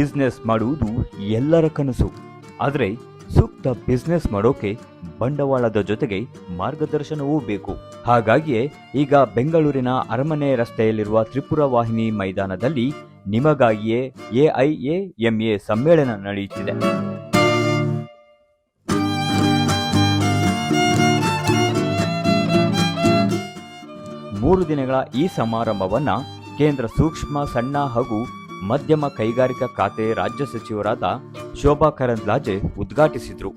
Business ಮಾಡುವುದು ಎಲ್ಲರ ಕನಸು. ಆದರೆ ಸೂಕ್ತ ಬಿಸ್ನೆಸ್ ಮಾಡೋಕೆ ಬಂಡವಾಳದ ಜೊತೆಗೆ ಮಾರ್ಗದರ್ಶನವೂ ಬೇಕು. ಹಾಗಾಗಿಯೇ ಈಗ ಬೆಂಗಳೂರಿನ ಅರಮನೆ ರಸ್ತೆಯಲ್ಲಿರುವ ತ್ರಿಪುರ ವಾಹಿನಿ ಮೈದಾನದಲ್ಲಿ ನಿಮಗಾಗಿಯೇ ಎಐಎಎಂಎ ಸಮ್ಮೇಳನ ನಡೆಯುತ್ತಿದೆ. ಮೂರು ದಿನಗಳ ಈ ಸಮಾರಂಭವನ್ನ ಕೇಂದ್ರ ಸೂಕ್ಷ್ಮ, ಸಣ್ಣ ಹಾಗೂ ಮಧ್ಯಮ ಕೈಗಾರಿಕಾ ಖಾತೆ ರಾಜ್ಯ ಸಚಿವರಾದ ಶೋಭಾ ಕರಂದ್ಲಾಜೆ ಉದ್ಘಾಟಿಸಿದರು.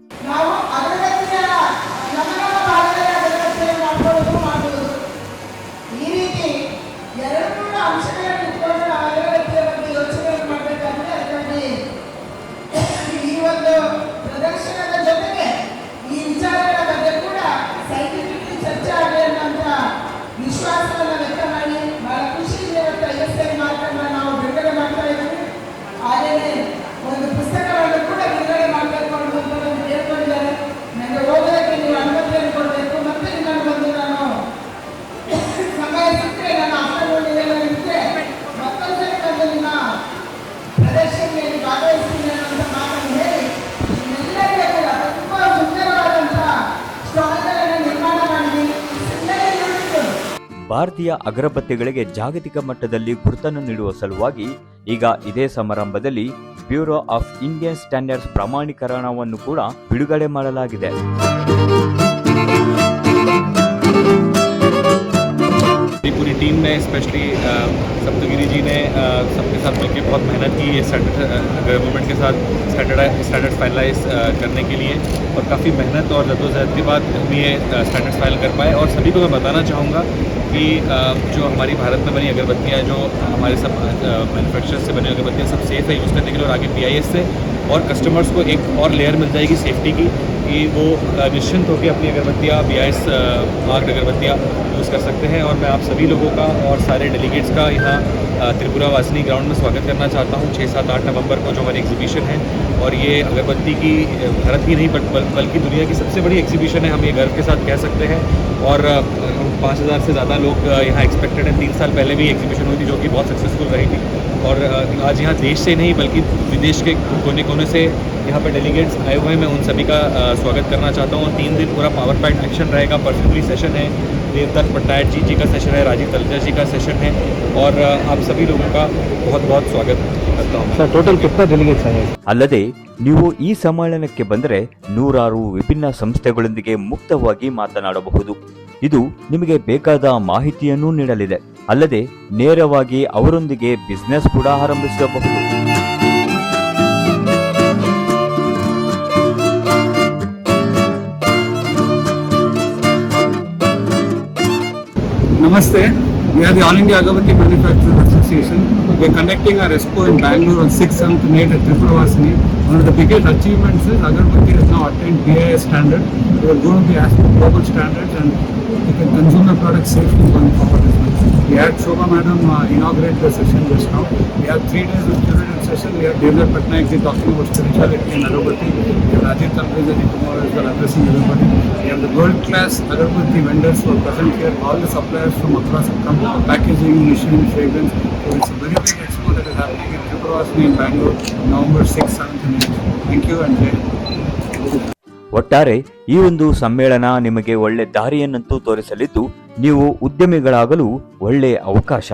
ಭಾರತೀಯ ಅಗರಬತ್ತಿಗಳಿಗೆ ಜಾಗತಿಕ ಮಟ್ಟದಲ್ಲಿ ಗುರುತನ್ನು ನೀಡುವ ಸಲುವಾಗಿ ಈಗ ಇದೇ ಸಮಾರಂಭದಲ್ಲಿ ಬ್ಯೂರೋ ಆಫ್ ಇಂಡಿಯನ್ ಸ್ಟ್ಯಾಂಡರ್ಡ್ಸ್ ಪ್ರಮಾಣೀಕರಣವನ್ನು ಕೂಡ ಬಿಡುಗಡೆ ಮಾಡಲಾಗಿದೆ. स्पेशली सप्तगिरी जी ने सबके साथ मिलकर बहुत मेहनत की है स्टैंडर्ड गवर्नमेंट के साथ स्टैंडर्ड स्टैंडर्ड फाइनलाइज करने के लिए और काफ़ी मेहनत और जद्दोजहद के बाद हम ये स्टैंडर्ड फाइनल कर पाए और सभी को मैं बताना चाहूँगा कि जो हमारी भारत में बनी अगरबत्तियाँ, जो हमारे सब मैन्युफैक्चर से बनी अगरबत्तियाँ सब सेफ़ है यूज़ करने के लिए और आगे पीआईएस से और कस्टमर्स को एक और लेयर मिल जाएगी सेफ्टी की। कि वो निश्चिंत होकर अपनी अगरबत्तियाँ बी आई एस मार्क्ड अगरबत्तियाँ यूज़ कर सकते हैं और मैं आप सभी लोगों का और सारे डेलीगेट्स का यहाँ त्रिपुरा वासिनी ग्राउंड में स्वागत करना चाहता हूँ। छः सात आठ नवंबर को जो हमारी एग्जीबिशन है और ये अगरबत्ती की भारत ही नहीं बट बल, बल्कि दुनिया की सबसे बड़ी एग्जीबिशन है हम ये गर्व के साथ कह सकते हैं। और पाँच हज़ार से ज़्यादा लोग यहाँ एक्सपेक्टेड हैं। तीन साल पहले भी एग्जीबिशन हुई थी जो कि बहुत सक्सेसफुल रही थी। और अ, आज यहाँ देश से नहीं बल्कि विदेश के कोने कोने से यहाँ पर डेलीगेट्स आए हुए हैं मैं उन सभी का अ, स्वागत करना चाहता हूँ और तीन दिन पूरा पावर पैक एक्शन रहेगा पर्सनली सेशन है देवदत्त पट्टायत जी जी का सेशन है राजीव तलजा जी का सेशन है और अ, आप सभी लोगों का बहुत बहुत स्वागत करता हूँ सर टोटल कितना डेलीगेट्स आए हैं ಅಲ್ಲದೆ ನೀವು ಈ ಸಮ್ಮೇಳನಕ್ಕೆ ಬಂದರೆ ನೂರಾರು ವಿಭಿನ್ನ ಸಂಸ್ಥೆಗಳೊಂದಿಗೆ ಮುಕ್ತವಾಗಿ ಮಾತನಾಡಬಹುದು ಇದು ನಿಮಗೆ ಬೇಕಾದ ಮಾಹಿತಿಯನ್ನೂ ನೀಡಲಿದೆ ಅಲ್ಲದೆ ನೇರವಾಗಿ ಅವರೊಂದಿಗೆ ಬಿಸ್ನೆಸ್ ಕೂಡ ಆರಂಭಿಸಬಹುದು ನಮಸ್ತೆ We are the All India Agavati Manufacturers Association. We are conducting our expo in Bangalore on 6th, 7th and 8th at Tripurvasini. One of the biggest achievements is Agarbatti has now attained BIS standard. We are going to be asking global standards and we can consume the product safely going forward as. We had Shobha Madam uh, inaugurate the session just now. We have three days of curated session. We have Devdat Patnaik ji talking about spirituality and Agarbatti. We have Rajiv Talpreza ji tomorrow as well addressing Agarbatti. We have the world class Agarbatti vendors who are present here. All the suppliers from across the country, packaging, machining, fragrance. So it's a very big expo that is happening in Tripurvasini in Bangalore, November 6th, 7th and 8th. Thank you and Jai. Hind. ಒಟ್ಟಾರೆ ಈ ಒಂದು ಸಮ್ಮೇಳನ ನಿಮಗೆ ಒಳ್ಳೆ ದಾರಿಯನ್ನಂತೂ ತೋರಿಸಲಿದ್ದು ನೀವು ಉದ್ಯಮಿಗಳಾಗಲು ಒಳ್ಳೆಯ ಅವಕಾಶ.